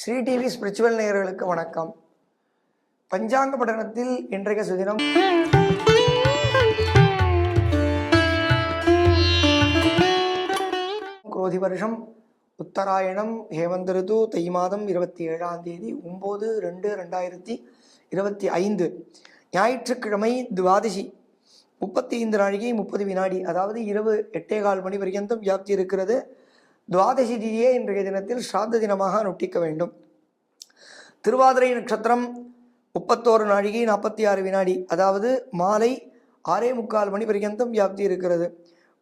Sri TV spiritual நேயர்களுக்கு வணக்கம். பஞ்சாங்க பட்டணத்தில் இன்றைய சுதினம். குரோதி வருஷம் உத்தராயணம் ஹேமந்த ரிது தை மாதம் இருபத்தி ஏழாம் தேதி ஒம்பது ரெண்டு ரெண்டாயிரத்தி இருபத்தி ஐந்து. ஞாயிற்றுக்கிழமை துவாதசி. முப்பத்தி ஐந்து நாழிகை முப்பது வினாடி அதாவது இரவு எட்டே கால் மணி வரைக்கும் வியாப்தி இருக்கிறது. துவாதசி திதியே இன்றைய தினத்தில் ஸ்ராத்த தினமாக அனுஷ்டிக்க வேண்டும். திருவாதிரை நட்சத்திரம் முப்பத்தோரு நாழிகை நாற்பத்தி ஆறு வினாடி அதாவது மாலை ஆறே முக்கால் மணி பர்யந்தம் வியாப்தி இருக்கிறது.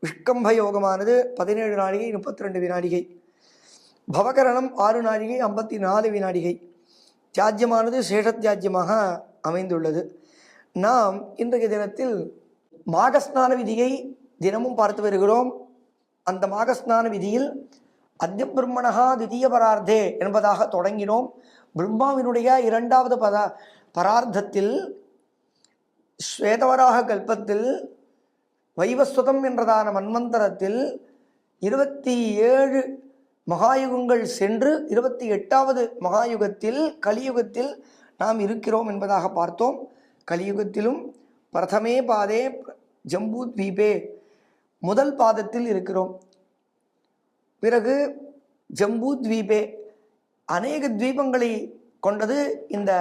விஷ்கம்ப யோகமானது பதினேழு நாழிகை முப்பத்தி ரெண்டு வினாடிகை பவகரணம் ஆறு நாழிகை ஐம்பத்தி நாலு வினாடிகை தியாஜ்யமானது சேஷத்தியாஜ்யமாக அமைந்துள்ளது. நாம் இன்றைய தினத்தில் மாகஸ்நான விதியை தினமும் பார்த்து வருகிறோம். அந்த மாகஸ்நான விதியில் அத்ய பிரம்மணகா திதிய பரார்த்தே என்பதாக தொடங்கினோம். பிரம்மாவினுடைய இரண்டாவது பதா பரார்த்தத்தில் ஸ்வேதவராக கல்பத்தில் வைவஸ்வதம் என்றதான மன்மந்திரத்தில் இருபத்தி ஏழு மகாயுகங்கள் சென்று இருபத்தி எட்டாவது மகாயுகத்தில் கலியுகத்தில் நாம் இருக்கிறோம் என்பதாக பார்த்தோம். கலியுகத்திலும் பிரதமே பாதே ஜம்பூத்வீபே முதல் பாதத்தில் இருக்கிறோம். பிறகு ஜம்பு தீபே அநேக தீபங்களை கொண்டது இந்த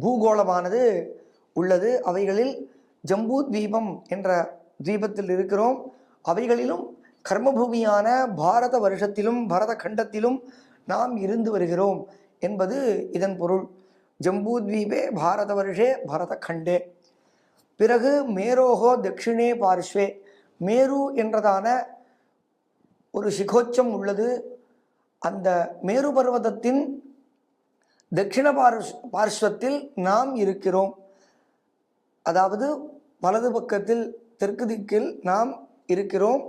பூகோளமானது உள்ளது. அவைகளில் ஜம்பு தீபம் என்ற தீபத்தில் இருக்கிறோம். அவைகளிலும் கர்மபூமியான பாரத வருஷத்திலும் பரத கண்டத்திலும் நாம் இருந்து வருகிறோம் என்பது இதன் பொருள். ஜம்பூத்வீபே பாரத வருஷே பரத கண்டே. பிறகு மேரோகோ தட்சிணே பார்ஷ்வே. மேரு என்றதான ஒரு சிகோச்சம் உள்ளது. அந்த மேரு பர்வதத்தின் தட்சிண பார்ஷ் பார்ஸ்வத்தில் நாம் இருக்கிறோம். அதாவது வலது பக்கத்தில் தெற்கு திக்கில் நாம் இருக்கிறோம்.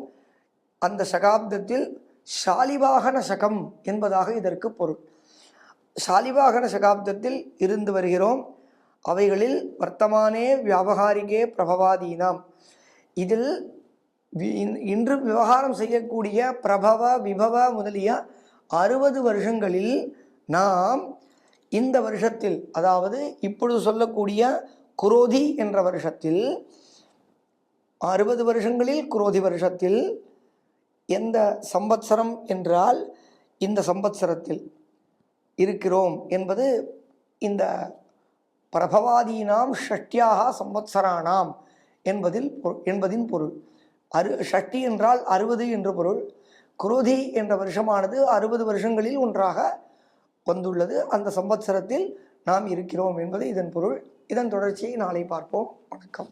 அந்த சகாப்தத்தில் சாலிவாகன சகம் என்பதாக இதற்கு பொருள். சாலிவாகன சகாப்தத்தில் இருந்து வருகிறோம். அவைகளில் வர்த்தமானே வியாபகாரிகே பிரபவாதீனாம். இதில் வி- இன்று விவகாரம் செய்யக்கூடிய பிரபவ விபவ முதலிய அறுபது வருஷங்களில் நாம் இந்த வருஷத்தில் அதாவது இப்பொழுது சொல்லக்கூடிய குரோதி என்ற வருஷத்தில் அறுபது வருஷங்களில் குரோதி வருஷத்தில் எந்த சம்பத்சரம் என்றால் இந்த சம்பத்சரத்தில் இருக்கிறோம் என்பது இந்த பிரபவாதீனாம் ஷஷ்டியாக சம்பத்சரானாம் என்பதில் பொ- என்பதின் பொருள். அறு ஷஷ்டி என்றால் அறுபது என்று பொருள். குரோதி என்ற வருஷமானது அறுபது வருஷங்களில் ஒன்றாக வந்துள்ளது. அந்த சம்பத்சரத்தில் நாம் இருக்கிறோம் என்பது இதன் பொருள். இதன் தொடர்ச்சியை நாளை பார்ப்போம். வணக்கம்.